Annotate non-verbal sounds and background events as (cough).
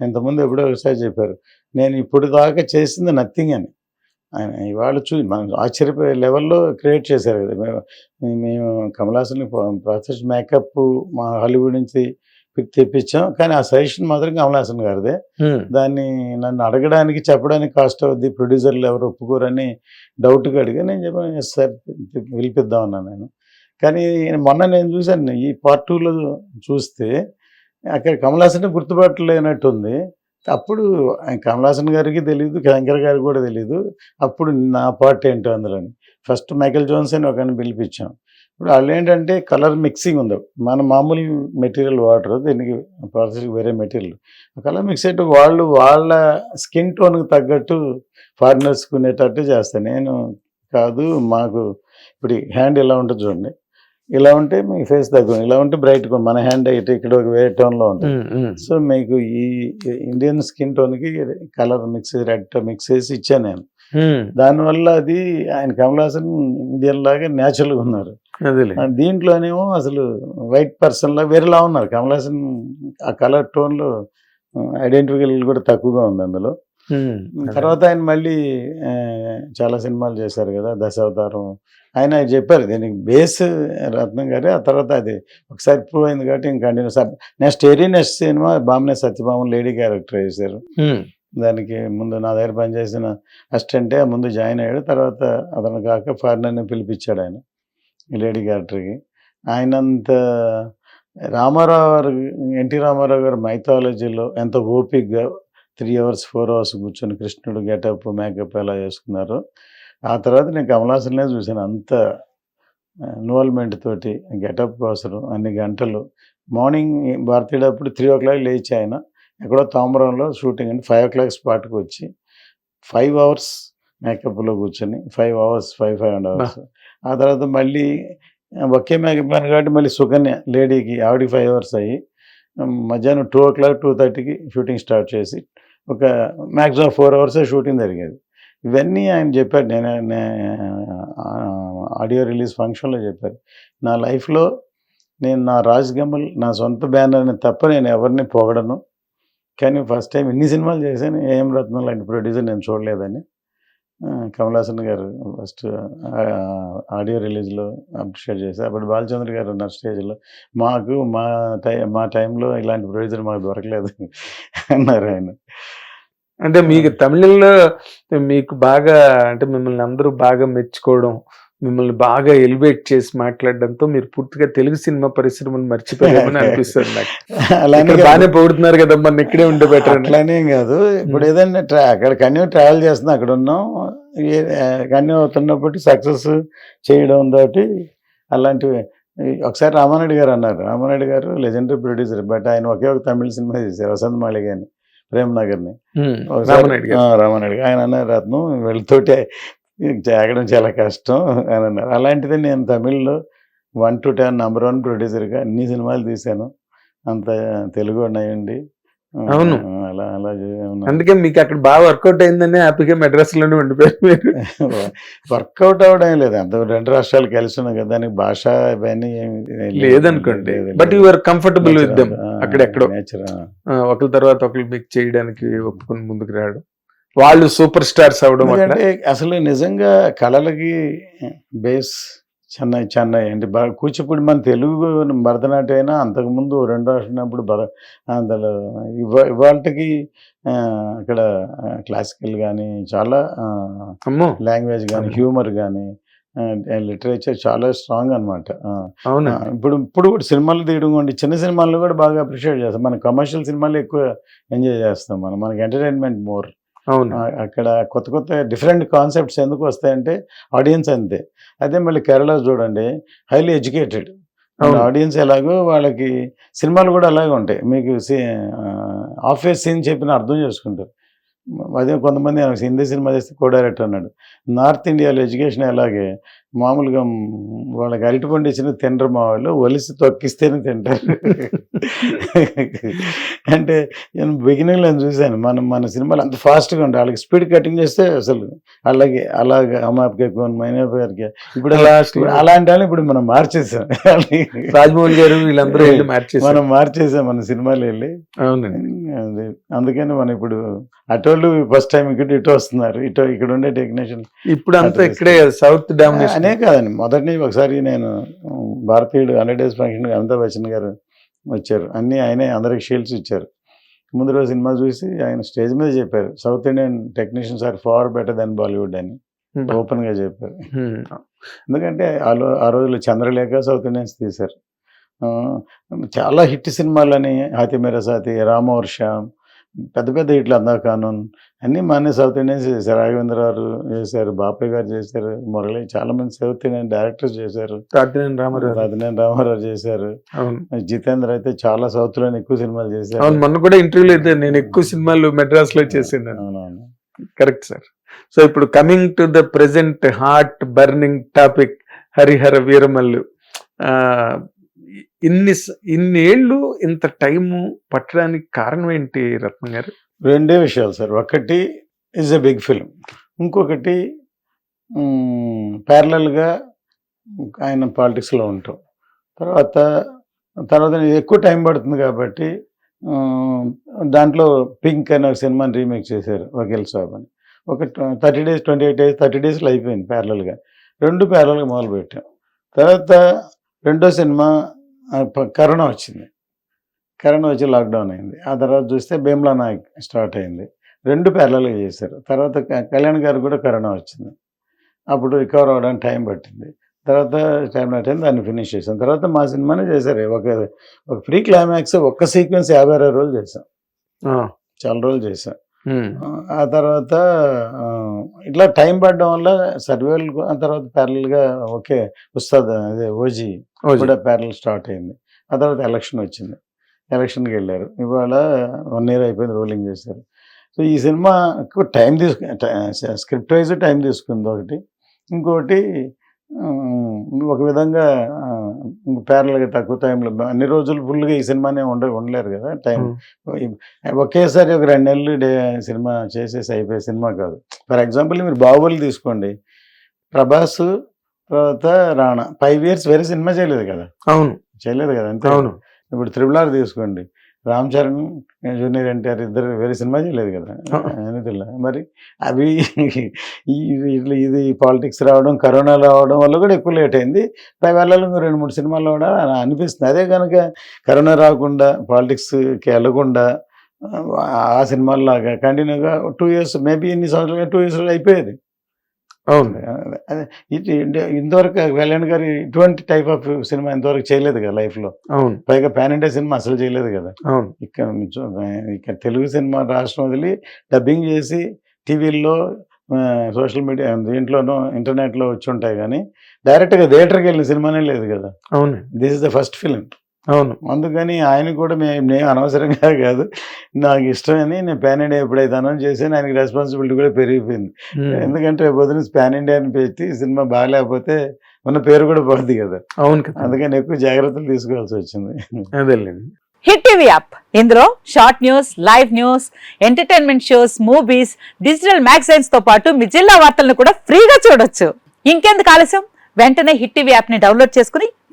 ఇంతకుముందు ఎప్పుడో ఒకసారి చెప్పారు నేను ఇప్పుడు దాకా చేసింది నథింగ్ అని. ఆయన ఇవాళ చూ మనం ఆశ్చర్యపోయే లెవెల్లో క్రియేట్ చేశారు కదా. మేము మేము కమలాసన్ ప్రాసెస్ మేకప్ మా హాలీవుడ్ నుంచి పిక్ తెప్పించాం. కానీ ఆ సజెషన్ మాత్రం కమలాసన్ గారిదే. దాన్ని నన్ను అడగడానికి చెప్పడానికి కాస్ట్ అవుద్ది ప్రొడ్యూసర్లు ఎవరు ఒప్పుకోరని డౌట్గా అడిగా. నేను చెప్పాను "Yes, సార్ పిలిపిద్దాం అన్నాను నేను. కానీ మొన్న నేను చూశాను ఈ పార్ట్ టూలో చూస్తే అక్కడ కమలాసన్ గుర్తుపట్టలేనట్టుంది. అప్పుడు కమలాసన్ గారికి తెలియదు శంకర్ గారికి కూడా తెలియదు అప్పుడు నా పార్ట్ ఏంటో అందులోని. ఫస్ట్ మైకేల్ జోన్స్ అని ఒకరిని పిలిపించాం. ఇప్పుడు వాళ్ళు ఏంటంటే కలర్ మిక్సింగ్ ఉంది. మన మామూలు మెటీరియల్ వాటర్ దీనికి ప్రాసెస్ వేరే మెటీరియల్. కలర్ మిక్స్ అయితే వాళ్ళు వాళ్ళ స్కిన్ టోన్కి తగ్గట్టు ఫారినర్స్ కొనేటట్టు చేస్తాను నేను కాదు మాకు ఇప్పుడు హ్యాండ్ ఇలా ఉంటుంది చూడండి. ఇలా ఉంటే మీ ఫేస్ తగ్గు ఇలా ఉంటే బ్రైట్ మన హ్యాండ్ ఇటు ఇక్కడ ఒక వేరే టోన్లో ఉంటుంది. సో మీకు ఈ ఇండియన్ స్కిన్ టోన్కి కలర్ మిక్స్ రెడ్ మిక్స్ చేసి ఇచ్చాను నేను. దానివల్ల అది ఆయన కమలాసన్ ఇండియన్ లాగా న్యాచురల్గా ఉన్నారు. దీంట్లోనేమో అసలు వైట్ పర్సన్ లా వేరేలా ఉన్నారు. కమలాసన్ ఆ కలర్ టోన్లో ఐడెంటిఫికల్ కూడా తక్కువగా ఉంది అందులో. తర్వాత ఆయన మళ్ళీ చాలా సినిమాలు చేశారు కదా దశావతారం. ఆయన చెప్పారు దీనికి బేస్ రత్నం గారే ఆ తర్వాత అది ఒకసారి ప్రూవ్ అయింది కాబట్టి ఇంకా కంటిన్యూస్ నెక్స్ట్ ఎరీ నెక్స్ట్ సినిమా బామ్నే సత్యభామన్ లేడీ క్యారెక్టర్ చేశారు దానికి ముందు నా దగ్గర పనిచేసిన అసిస్టెంటే ముందు జాయిన్ అయ్యాడు తర్వాత అతను కాక ఫారినర్ని పిలిపించాడు ఆయన లేడీ క్యారెక్టర్కి ఆయనంత రామారావు గారు ఎన్టీ రామారావు గారు మైథాలజీలో ఎంత ఓపిక్గా త్రీ అవర్స్ ఫోర్ అవర్స్ కూర్చొని కృష్ణుడు గెటప్ మేకప్ ఎలా చేసుకున్నారు. ఆ తర్వాత నేను కమలాసన్లే చూశాను. అంత ఇన్వాల్వ్మెంట్ తోటి గెటప్ అవసరం అన్ని గంటలు. మార్నింగ్ భారతీయుడప్పుడు త్రీ ఓ క్లాక్ లేచి ఆయన ఎక్కడో తామరంలో షూటింగ్ అంటే ఫైవ్ ఓ క్లాక్ స్పాట్కి వచ్చి ఫైవ్ అవర్స్ మేకప్లో కూర్చొని five hours five five and hours. ఆ తర్వాత మళ్ళీ ఒకే మేకప్ మ్యాన్ కాబట్టి మళ్ళీ సుకన్య లేడీకి ఆవిడకి ఫైవ్ అవర్స్ అయ్యి మధ్యాహ్నం టూ ఓ క్లాక్ టూ థర్టీకి షూటింగ్ స్టార్ట్ చేసి ఒక మ్యాక్సిమం ఫోర్ అవర్సే షూటింగ్ జరిగేది. ఇవన్నీ ఆయన చెప్పారు. నేను ఆడియో రిలీజ్ ఫంక్షన్లో చెప్పారు. నా లైఫ్లో నేను నా రాజ్ గమల్ నా సొంత బ్యానర్ని తప్ప నేను ఎవరిని పొగడను. కానీ ఫస్ట్ టైం ఇన్ని సినిమాలు చేశాను. ఏం రత్నం లాంటి ప్రొడ్యూసర్ నేను చూడలేదని. ఆ, కమల్ హాసన్ గారు ఫస్ట్ ఆడియో రిలీజ్లో అప్రిషియేట్ చేశారు. అప్పుడు బాలచంద్ర గారు ఉన్న స్టేజ్లో. మాకు మా టై మా టైంలో ఇలాంటి ప్రొడ్యూసర్ మాకు దొరకలేదు అన్నారు ఆయన. అంటే మీకు తమిళంలో మీకు బాగా అంటే మిమ్మల్ని అందరూ బాగా మెచ్చుకోవడం మిమ్మల్ని బాగా ఎలివేట్ చేసి మాట్లాడడంతో మీరు పూర్తిగా తెలుగు సినిమా పరిశ్రమను మర్చిపోయామని అనిపిస్తుంది నాకు. అలానే. బాగానే పొగుడుతున్నారు కదా మన ఇక్కడే ఉంటే బెటర్ అట్లానే కాదు. ఇప్పుడు ఏదైనా ట్రా అక్కడ కన్యూ ట్రావెల్ చేస్తున్నా అక్కడ ఉన్నాం. కన్యూ అవుతున్నప్పుడు సక్సెస్ చేయడం తోటి అలాంటివి ఒకసారి రామారెడ్డి గారు అన్నారు. రామారెడ్డి గారు లెజెండరీ ప్రొడ్యూసర్ బట్ ఆయన ఒకే ఒక తమిళ సినిమా చేశారు వసంత్ మాళిక అని ప్రేమ్ నగర్ని. రామనాయుడు. ఆయన అన్నారు రత్నం వీళ్ళతోటి జాగడం చాలా కష్టం అని అన్నారు అలాంటిది నేను తమిళ్ళో one to ten number one ప్రొడ్యూసర్గా అన్ని సినిమాలు తీశాను అంత తెలుగు ఉన్నాయండి అవును. అలా అలా. అందుకే మీకు అక్కడ బాగా వర్కౌట్ అయిందని హ్యాపీగా మెడ్రాస్లోనే ఉండిపోయారు మీరు (laughs) వర్కౌట్ అవడం లేదు అంత రెండు రాష్ట్రాలు కలిసి ఉన్నాయి కదా దానికి భాష ఇవన్నీ. లేదనుకోండి లేదు, but. Your comfortable with them natural, ఆ. ఒకరి తర్వాత ఒకరు మీకు చేయడానికి ఒప్పుకొని ముందుకు రావడం వాళ్ళు సూపర్ స్టార్స్ అవడం ఎందుకంటే అసలు నిజంగా కళలకి బేస్ చెన్నై చెన్నై అంటే కూచిపూడి మన తెలుగు భరతనాట్యం అయినా అంతకుముందు రెండు రాసినప్పుడు భర అందులో ఇవా ఇవాళకి అక్కడ క్లాసికల్ కానీ చాలా లాంగ్వేజ్ కానీ. హ్యూమర్ కానీ లిటరేచర్ చాలా స్ట్రాంగ్ అనమాట అవునా? ఇప్పుడు ఇప్పుడు కూడా సినిమాలు తీయడం కూడా చిన్న సినిమాలను కూడా బాగా అప్రిషియేట్ చేస్తాం. మన కమర్షియల్ సినిమాలు ఎక్కువ ఎంజాయ్ చేస్తాం మనం. మనకి ఎంటర్టైన్మెంట్ మోర్ అక్కడ కొత్త కొత్త డిఫరెంట్ కాన్సెప్ట్స్ ఎందుకు వస్తాయంటే ఆడియన్స్ అంతే. అదే మళ్ళీ కేరళ చూడండి హైలీ ఎడ్యుకేటెడ్. ఆడియన్స్ ఎలాగో వాళ్ళకి సినిమాలు కూడా అలాగే ఉంటాయి. మీకు ఆఫీస్ సీన్ చెప్పిన అర్థం చేసుకుంటారు. అదే కొంతమంది హిందీ సినిమా చేస్తే కో డైరెక్టర్ అన్నాడు. నార్త్ ఇండియాలో ఎడ్యుకేషన్ ఎలాగే? మామూలుగా వాళ్ళకి అరటిపండు ఇచ్చిన తినరు మా వాళ్ళు ఒలిసి తొక్కిస్తేనే తింటారు. అంటే నేను బిగినింగ్లో చూశాను మనం మన సినిమాలు అంత ఫాస్ట్గా ఉంటాయి వాళ్ళకి స్పీడ్ కటింగ్ చేస్తే అసలు అలాగే అలాగే అమ్మాయికి మైనా గారికి ఇప్పుడు అలా Last లో అలాంటి వాళ్ళని ఇప్పుడు మనం మార్చేసాం. రాజమౌళి గారు వీళ్ళందరూ వెళ్ళి (laughs) మనం మార్చేసాం మన సినిమాలు వెళ్ళి. అవునండి. అది అందుకని మనం ఇప్పుడు అటోళ్ళు ఫస్ట్ టైం ఇక్కడ ఇటు వస్తున్నారు. ఇటు ఇక్కడ ఉండే టెక్నీషియన్ ఇప్పుడు అంతా. ఇక్కడే సౌత్ డామినేషన్ అనే కాదండి. మొదటి నుంచి ఒకసారి నేను Bharateeyudu hundred days function Amitabh Bachchan garu వచ్చారు. అన్నీ ఆయనే అందరికి షీల్డ్స్ ఇచ్చారు. ముందు రోజు సినిమా చూసి ఆయన స్టేజ్ మీద చెప్పారు. South Indian technicians are far better than Bollywood అని ఓపెన్గా చెప్పారు. ఎందుకంటే ఆ రోజుల్లో చంద్రలేఖ సౌత్ ఇండియన్స్ తీశారు. చాలా హిట్ సినిమాలని హాతి మేరా సాతి రామవర్ష పెద్ద పెద్ద హిట్లు అందా కానూన్. అన్నీ మానే సౌత్ ఇండియన్స్ చేశారు. రాఘవేంద్ర గారు చేశారు బాపయ్య గారు చేశారు మురళి చాలా మంది సౌత్ ఇండియన్ డైరెక్టర్స్ చేశారు. రాజనేని రామారావు. రాజనేని రామారావు చేశారు. అవును. జితేంద్ర అయితే చాలా సౌత్లోనే ఎక్కువ సినిమాలు చేశారు. అవును మొన్న కూడా ఇంటర్వ్యూలో అయితే నేను ఎక్కువ సినిమాలు మెడ్రాస్లో చేసింది కరెక్ట్ సార్. సో ఇప్పుడు coming to the present heart burning topic Harihara Veeramallu. ఇన్ని ఇన్నేళ్ళు ఇన్ని ఏళ్ళు ఇంత టైము పట్టడానికి కారణం ఏంటి రత్న గారు? రెండే విషయాలు సార్. ఒకటి ఇస్ ఎ బిగ్ ఫిల్మ్ ఇంకొకటి ప్యారలల్గా ఆయన పాలిటిక్స్లో ఉంటాం. తర్వాత తర్వాత ఎక్కువ టైం పడుతుంది కాబట్టి దాంట్లో పింక్ అనే ఒక సినిమాని రీమేక్ చేశారు వకీల్ సాబ్ అని. ఒక thirty days twenty eight days thirty డేస్లో అయిపోయింది ప్యారలల్గా రెండు ప్యారలల్గా మొదలుపెట్టాం. తర్వాత రెండో సినిమా కరోనా వచ్చింది. కరోనా వచ్చి లాక్డౌన్ అయింది. ఆ తర్వాత చూస్తే భీమ్లా నాయక్ స్టార్ట్ అయింది. రెండు ప్యారలల్గా చేశారు. తర్వాత కళ్యాణ్ గారు కూడా కరోనా వచ్చింది. అప్పుడు రికవర్ అవ్వడానికి టైం పట్టింది. తర్వాత టైం పట్టింది దాన్ని ఫినిష్ చేసాం తర్వాత మా సినిమానే చేశారు. ఒక ఒక ఫ్రీ క్లైమాక్స్ ఒక్క సీక్వెన్స్ యాభై అరవై రోజులు చేసాం చాలా రోజులు చేసాం ఉమ్, ఆ తర్వాత ఇట్లా టైం పడడం వల్ల సర్వేలు ఆ తర్వాత ప్యారల్గా ఓకే ఉస్తాద్ అదే ఓజీ ఓజీ. కూడా ప్యారల్ స్టార్ట్ అయింది. ఆ తర్వాత ఎలక్షన్ వచ్చింది. ఎలక్షన్కి వెళ్ళారు. ఇవాళ వన్ ఇయర్ అయిపోయింది రోలింగ్ చేశారు. సో ఈ సినిమా ఎక్కువ టైం తీసుకు స్క్రిప్ట్ వైజ్ టైం తీసుకుంది ఒకటి. ఇంకోటి ఒక విధంగా ప్యారల్గా తక్కువ టైంలో అన్ని రోజులు ఫుల్గా ఈ సినిమానే ఉండ ఉండలేరు కదా టైం ఒకేసారి ఒక రెండు నెలలు డే సినిమా చేసేసి అయిపోయే సినిమా కాదు. ఫర్ ఎగ్జాంపుల్ మీరు బాహుబలి తీసుకోండి. ప్రభాస్ తర్వాత రాణా. ఫైవ్ ఇయర్స్ వేరే సినిమా చేయలేదు కదా? అవును. చేయలేదు కదా అంతే. అవును. ఇప్పుడు త్రిబుల్ ఆర్ తీసుకోండి. రామ్ చరణ్ జూనియర్ ఎన్టీఆర్ ఇద్దరు వేరే సినిమా చేయలేదు కదా. anything. మరి అవి ఇట్లా ఇది పాలిటిక్స్ రావడం కరోనా రావడం వల్ల కూడా ఎక్కువ లేట్ అయింది. వెళ్ళాలి ఇంకో రెండు మూడు సినిమాల్లో కూడా అనిపిస్తుంది. అదే కనుక కరోనా రాకుండా పాలిటిక్స్కి వెళ్ళకుండా ఆ సినిమాల్లాగా కంటిన్యూగా టూ ఇయర్స్ మేబీ ఇన్ని సంవత్సరాలుగా టూ ఇయర్స్ అయిపోయేది. అవును. అదే ఇది ఇంత- ఇంతవరకు కళ్యాణ్ గారు ఇటువంటి టైప్ ఆఫ్ సినిమా ఇంతవరకు చేయలేదు కదా లైఫ్లో అవును. పైగా పాన్ ఇండియా సినిమా అసలు చేయలేదు కదా. అవును. ఇక్కడ ఇక్కడ తెలుగు సినిమా రాష్ట్రం వదిలి డబ్బింగ్ చేసి టీవీల్లో సోషల్ మీడియా దీంట్లోనూ ఇంటర్నెట్లో వచ్చి ఉంటాయి కానీ డైరెక్ట్గా థియేటర్కి వెళ్ళిన సినిమానే లేదు కదా. అవును. This is the first film అవును. అందుకని ఆయన కూడా మేము నేను అనవసరంగా కాదు. నాకు ఇష్టమని నేను పాన్ ఇండియా ఎప్పుడైతే అనౌన్స్ చేశాను ఆయనకి రెస్పాన్సిబిలిటీ కూడా పెరిగిపోయింది. ఎందుకంటే రేపు పొద్దున పాన్ ఇండియా అని పెట్టి సినిమా బాగాలేకపోతే ఉన్న పేరు కూడా పోద్ది కదా. అవును కదా. అందుకని ఎక్కువ జాగ్రత్తలు తీసుకోవాల్సి వచ్చింది. అదేలేండి. Hit TV app. ఇందులో short news live news entertainment shows movies digital మ్యాగజైన్స్తో పాటు మీ జిల్లా వార్తలను కూడా ఫ్రీగా చూడొచ్చు. ఇంకెందుకు ఆలస్యం? వెంటనే హిట్ టీవీ యాప్ని డౌన్లోడ్ చేసుకుని